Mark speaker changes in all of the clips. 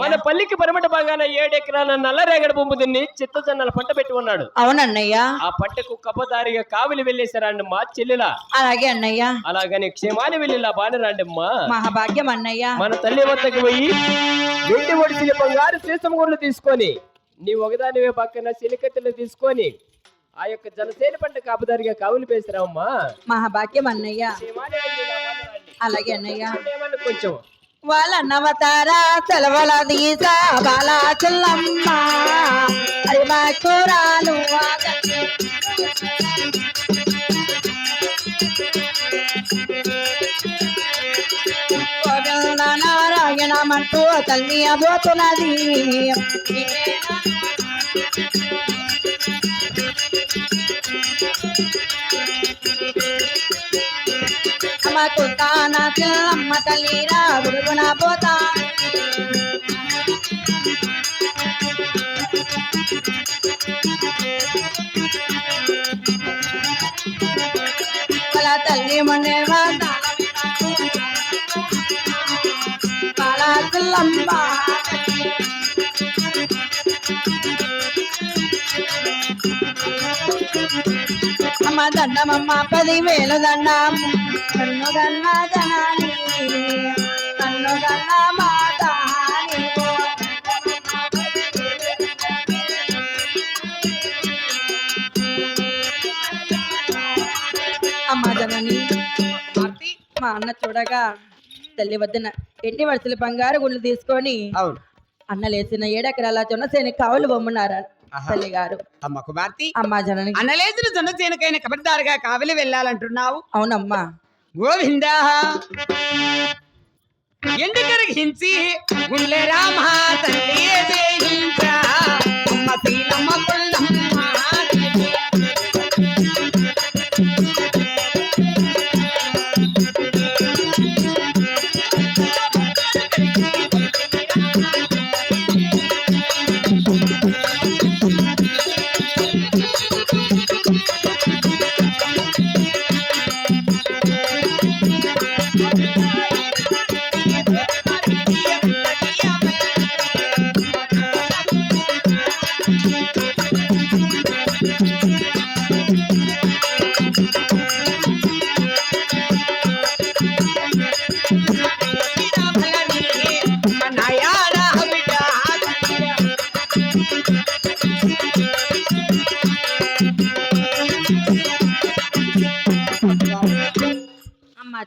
Speaker 1: మన పల్లికి పరమట బాగాన ఏడెకరాల నల్లరేగడ బొమ్మ తిని చిత్తజొన్నల పంట పెట్టి ఉన్నాడు.
Speaker 2: అవునన్నయ్య.
Speaker 1: ఆ పంటకు కప్పదారిగా కావిలి వెళ్ళేసారండి మా చెల్లెలా.
Speaker 2: అలాగే అన్నయ్య.
Speaker 1: అలాగని క్షేమాన్ని వెళ్ళిలా బానరాండి అమ్మా
Speaker 2: మహాభాగ్యం అన్నయ్య.
Speaker 1: మన తల్లి వద్దకు పోయి వెండి ఒడిసిన బంగారు సీసం గుళ్ళు తీసుకొని నీ ఒకదానివే పక్కన సిలికత్తెలు తీసుకొని ఆ యొక్క జనసేన పంట కాపుదారిగా కావులు పేసిరామ్మా
Speaker 2: మహాభాగ్యం అన్నయ్య. అలాగే అన్నయ్య.
Speaker 1: కొంచెం
Speaker 2: వాళ్ళ నవతారా సెలవుల దీస బాలా చెల్లమ్మ. అరి మా కూరాలు నారాయణ మంటూ తల్లి అబోతున్నది. అమ్మ కుతాన చెల్లమ్మ తల్లిరా గురుగున పోతా వాళ్ళ తల్లి మొన్నే వాదా బాలా Thank you. దండమమ్మ పదివేలు దండం కన్ను. గన్న జనాని కన్ను గన్న మాత. అమ్మ జనని మా అన్న చూడగా తల్లి వద్దన ఎండి వరుసలు బంగారు గుళ్ళు తీసుకొని
Speaker 3: అవును.
Speaker 2: అన్న లేచిన ఏడెకరాల జొన్న సేని కావులు బొమ్మన్నారు తల్లి గారు.
Speaker 3: అమ్మ కుమార్తె.
Speaker 2: అమ్మా జనని
Speaker 3: అనలేసిన జొన్న చేనుకైన కబడ్దారుగా కావలి వెళ్ళాలంటున్నావు.
Speaker 2: అవునమ్మా.
Speaker 3: గోవిందా. ఎండు కరిగించి గుండె రామ తల్లి అమ్మ పుల్లమ్మ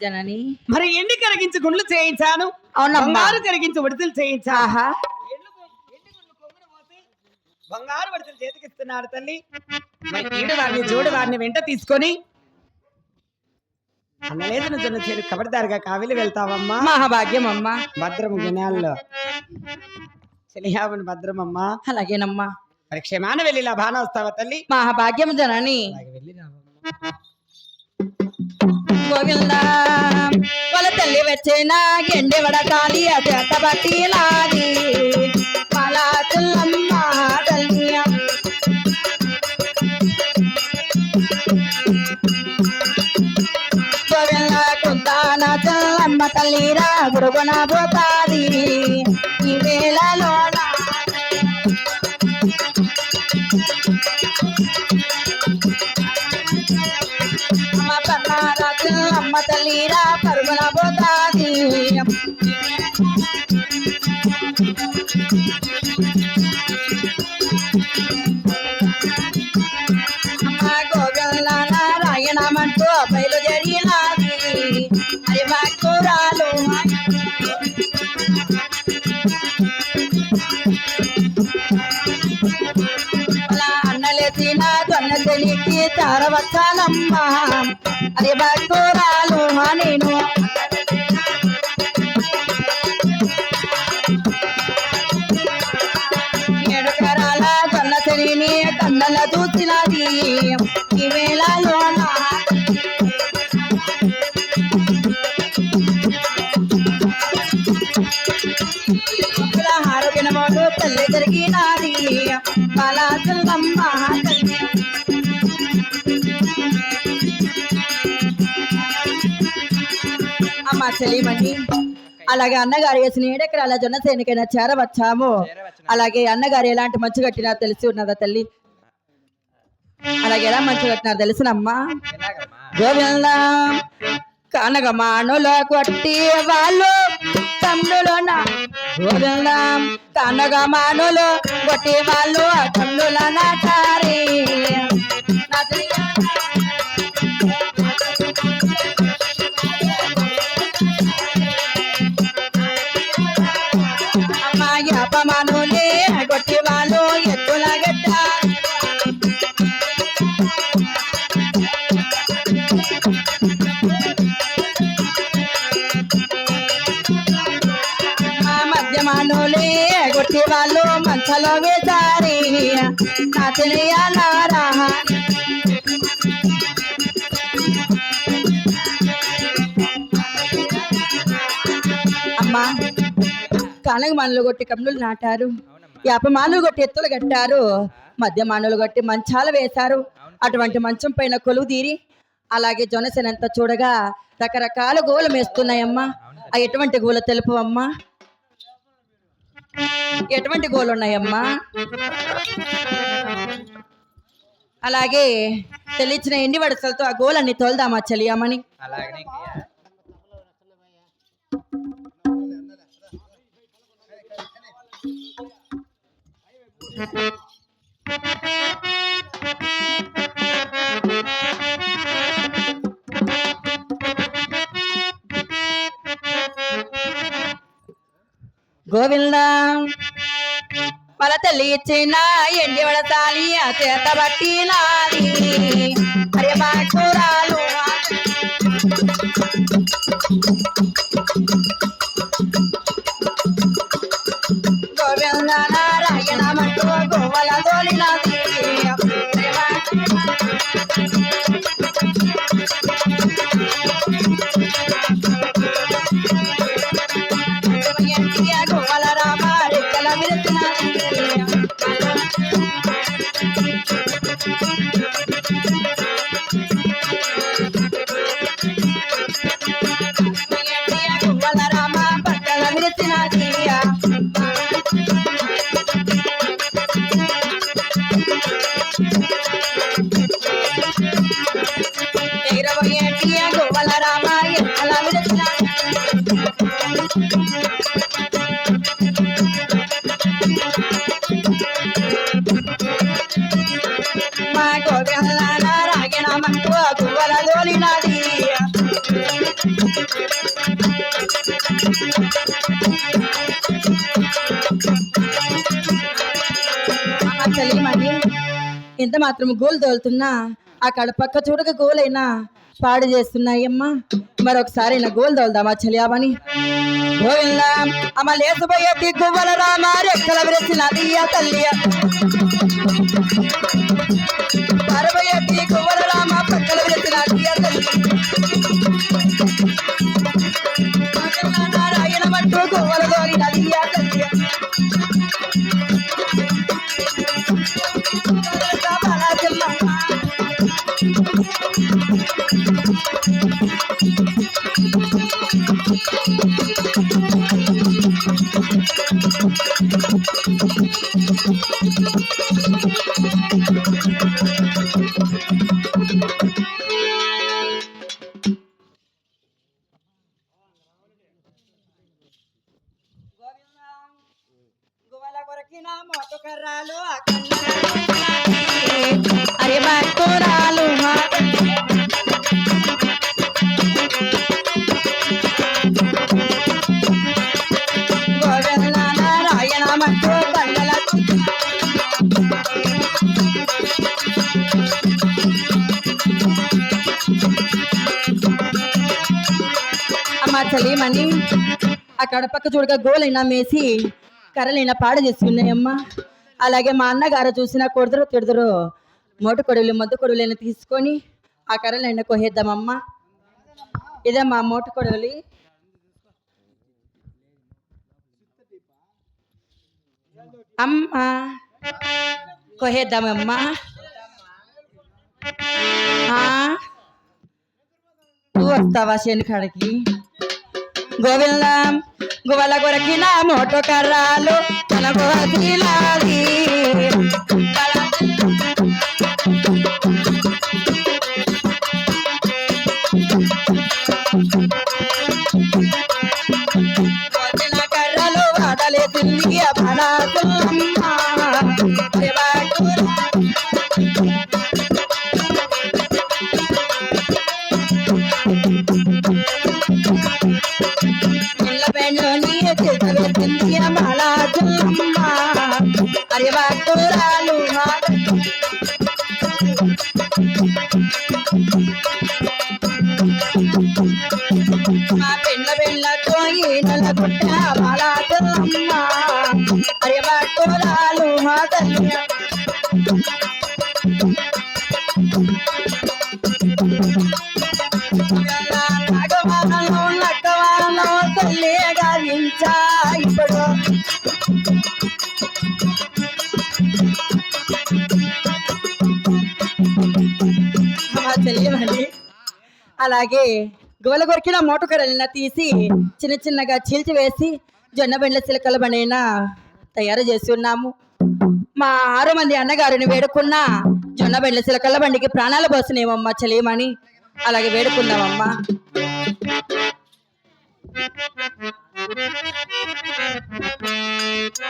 Speaker 2: జనని.
Speaker 3: మరి ఎండి కరిగించి గుండ్లు చేయించాను. బంగారు కరిగించి విడుదల చేయించా
Speaker 2: ఆహా.
Speaker 3: ఎండు గు- ఎండు గుండ్లు కొంగున పోసి బంగారు విడుదల చేతికిస్తున్నాడు తల్లి జోడు వారిని వెంట తీసుకొని అన్నలేదు జొన్న చేరు కబడ్దారుగా కావిలి వెళ్తావమ్మా.
Speaker 2: మహాభాగ్యం అమ్మా
Speaker 3: భద్రము గుణాల్లో చెలియావుని భద్రమమ్మా.
Speaker 2: అలాగేనమ్మా.
Speaker 3: మరి క్షమాన వెళ్ళి ఇలా వస్తావా తల్లి?
Speaker 2: మహాభాగ్యం జనని. గోవింద వాళ్ళ తల్లి వచ్చిన? ఎండి వడకాలి అత బట్టి లాది మలా తల్లిరా గురుగున పోతాది? ఈ వేళలోన అమ్మ తల్లిరా పరుగున పోతాది. అరవచ్చానమ్మా అది భక్తురాలు నేను ఏడు కరాల దొన్న తెలిని కన్నల చూసినది ఇవే అమ్మ చెలిమణి అలాగే అన్నగారు వేసిన ఏడెకరాల జొన్న సేనికైనా చేరవచ్చాము. అలాగే అన్నగారు ఎలాంటి మంచు కట్టినారో తెలిసి ఉన్నదా తల్లి? అలాగే ఎలా మంచు కట్టినారో తెలిసినమ్మా కనగమానుల కొట్టి వాళ్ళు తమ్ములు గోవింద కనగమానులు కొట్టి వాళ్ళు తమ్ముల నాటారి అమ్మా కానగ మానులు కొట్టి కమ్ములు నాటారు. యాప మానులు కొట్టి ఎత్తులు కట్టారు. మధ్య మానులు కొట్టి మంచాలు వేశారు. అటువంటి మంచం పైన కొలువు తీరి అలాగే జొనసేనంత చూడగా రకరకాల గోలు మేస్తున్నాయమ్మా. ఆ ఎటువంటి గోలు తెలుపు అమ్మా ఎటువంటి గోలు ఉన్నాయమ్మా అలాగే తెలిచిన ఎండి వడసలతో ఆ గోలన్నీ తోలుదామా చెలియామని
Speaker 3: అలాగనే
Speaker 2: గోవింద. మన తల్లి ఇచ్చిన ఎండి వడసాలి ఆ చేత బట్టి నాది అరే బాకురాలు గోవింద నారాయణ మంటూ గోవల తోలినది ఇరవై ఎంటియ గోవల రామ మా గోవింద నారాయణ మంటూ గువ్వల దోలినది ఎంత మాత్రం గోల్ తోలుతున్నా అక్కడ పక్క చూడక గోలైనా పాడు చేస్తున్నాయమ్మా. మరొకసారి నా గోల్ తోలుదామా చెలియామని. అమ్మ లేసుపోయే గువ్వల రామ రెక్కల విరచినది ఆ తల్లి అరవై పక్కల తల్లి నారాయణ మట్టు గువ్వల కొరకిన అరే బాకురాలు గోవింద నారాయణ బండల అమ్మ చలిమని అక్కడ పక్క చూడగా గోలైనా మేసి కర్రలైనా పాడు చేసుకున్నాయమ్మా. అలాగే మా అన్నగారు చూసినా కొడుదురు తిడుదురు. మోటు కొడువులు మద్దు కొడువులైనా తీసుకొని ఆ కర్రలైనా కొహేద్దామమ్మా ఇదే మా మోటు కొడువులి అమ్మా కొహేద్దామమ్మా వస్తావా శని కాడికి గోవింద గువల కొరకిన మోటో కర్రాలు తనకు అదిలాది గోదిల కర్రలు వాడలే తిరిగి బలాదులమ్మ అరివాకురాలు మా తల్లి నగవాలలో తల్లి గావించా ఇప్పుడు. అలాగే గువల కొరికిన మోటుకరలిన తీసి చిన్న చిన్నగా చీల్చి వేసి జొన్న బెండ్ల చిలకల బండైనా తయారు చేసి ఉన్నాము మా ఆరు మంది అన్నగారిని వేడుకున్నా జొన్న బెండ్ల చిలకల బండికి ప్రాణాలు పోసినేమమ్మా చెలేమని. అలాగే వేడుకుందామమ్మా.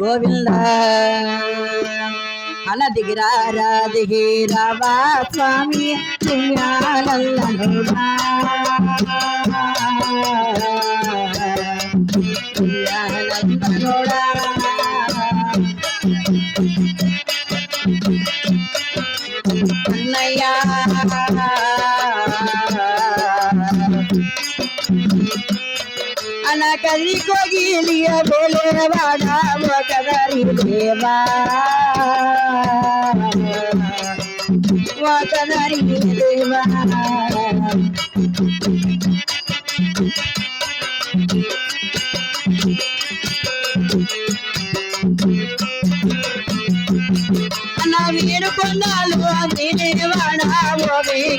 Speaker 2: గోవింద దిగి దిగిరావా స్వామి कली को गिलिया बोले बाबा मतदारी देवा। मतदारी देवा। को वो भी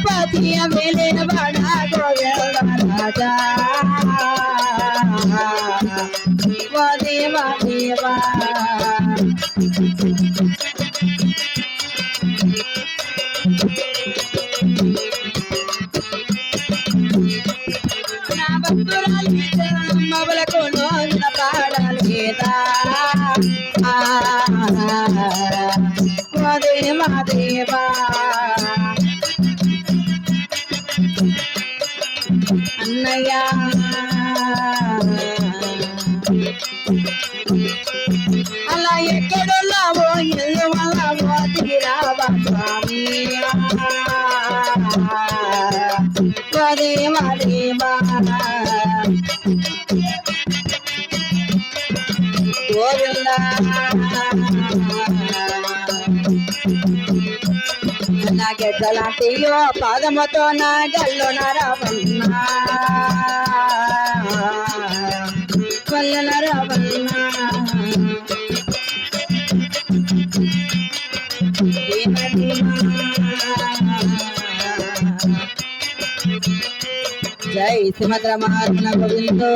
Speaker 2: దిగవ తిరుపతి వేలేన వాడ గోవింద రాజా ఓ దేవా దేవా నా భక్తురాలి మవలకు నోన పాడలేదా ఆ, ఓ దేవా దేవా అన్నయ్య అలా ఎక్కడున్నావో ఇల్లు వల్లవో దిగిరావా స్వామి ఓ దేవా దేవా గోవిందా గెజ్జలాంటియో పాదముతో నా గల్లు నరవన్నా వల్ల నరవన్నా జై శ్రీమద్రమాత్మ గోవిందో.